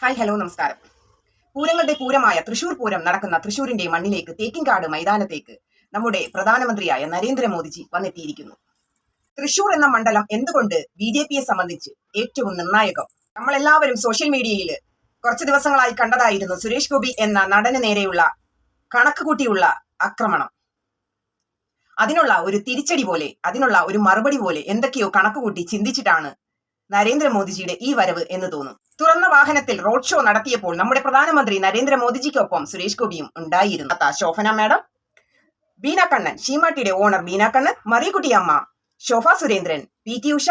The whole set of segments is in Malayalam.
ഹായ് ഹലോ നമസ്കാരം. പൂരങ്ങളുടെ പൂരമായ തൃശൂർ പൂരം നടക്കുന്ന തൃശൂരിന്റെ മണ്ണിലേക്ക് തേക്കിൻകാട് മൈതാനത്തേക്ക് നമ്മുടെ പ്രധാനമന്ത്രിയായ നരേന്ദ്രമോദിജി വന്നെത്തിയിരിക്കുന്നു. തൃശൂർ എന്ന മണ്ഡലം എന്തുകൊണ്ട് ബി ജെ പിയെ സംബന്ധിച്ച് ഏറ്റവും നിർണായകം? നമ്മളെല്ലാവരും സോഷ്യൽ മീഡിയയിൽ കുറച്ച് ദിവസങ്ങളായി കണ്ടതായിരുന്നു സുരേഷ് ഗോപി എന്ന നടന് നേരെയുള്ള കണക്ക് കൂട്ടിയുള്ള ആക്രമണം. അതിനുള്ള ഒരു തിരിച്ചടി പോലെ അതിനുള്ള ഒരു മറുപടി പോലെ എന്തൊക്കെയോ കണക്ക് കൂട്ടി ചിന്തിച്ചിട്ടാണ് നരേന്ദ്രമോദിജിയുടെ ഈ വരവ് എന്ന് തോന്നും. തുറന്ന വാഹനത്തിൽ റോഡ് ഷോ നടത്തിയപ്പോൾ നമ്മുടെ പ്രധാനമന്ത്രി നരേന്ദ്രമോദിജിക്കൊപ്പം സുരേഷ് ഗോപിയും ഉണ്ടായിരുന്നു. ശോഭന മാഡം ബീന കണ്ണൻ ഷീമാട്ടിയുടെ ഓണർ ബീന കണ്ണൻ മറിയക്കുട്ടി അമ്മ ശോഭ സുരേന്ദ്രൻ പി ടി ഉഷ.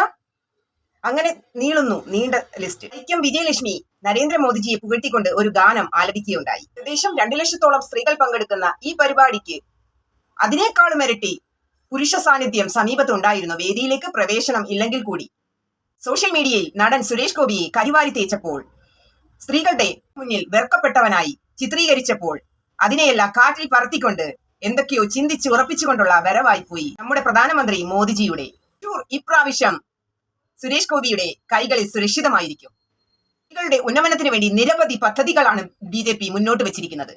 അങ്ങനെ നീളുന്നു നീണ്ട ലിസ്റ്റ് ഐക്യം വിജയലക്ഷ്മി നരേന്ദ്രമോദിജിയെ പുകഴ്ത്തിക്കൊണ്ട് ഒരു ഗാനം ആലപിക്കുകയുണ്ടായി. ഏകദേശം രണ്ടു ലക്ഷത്തോളം സ്ത്രീകൾ പങ്കെടുക്കുന്ന ഈ പരിപാടിക്ക് അതിനേക്കാളും ഇരട്ടി പുരുഷ സാന്നിധ്യം സമീപത്തുണ്ടായിരുന്നു. വേദിയിലേക്ക് പ്രവേശനം ഇല്ലെങ്കിൽ കൂടി. സോഷ്യൽ മീഡിയയിൽ നടൻ സുരേഷ് ഗോപിയെ കരിവാരി തേച്ചപ്പോൾ സ്ത്രീകളുടെ മുന്നിൽ വെറുക്കപ്പെട്ടവനായി ചിത്രീകരിച്ചപ്പോൾ അതിനെയെല്ലാം കാറ്റിൽ പറത്തിക്കൊണ്ട് എന്തൊക്കെയോ ചിന്തിച്ച് ഉറപ്പിച്ചുകൊണ്ടുള്ള വരവായി പോയി നമ്മുടെ പ്രധാനമന്ത്രി മോദിജിയുടെ. ടൂർ ഇപ്രാവശ്യം സുരേഷ് ഗോപിയുടെ കൈകളിൽ സുരക്ഷിതമായിരിക്കും. സ്ത്രീകളുടെ ഉന്നമനത്തിന് വേണ്ടി നിരവധി പദ്ധതികളാണ് ബി മുന്നോട്ട് വെച്ചിരിക്കുന്നത്.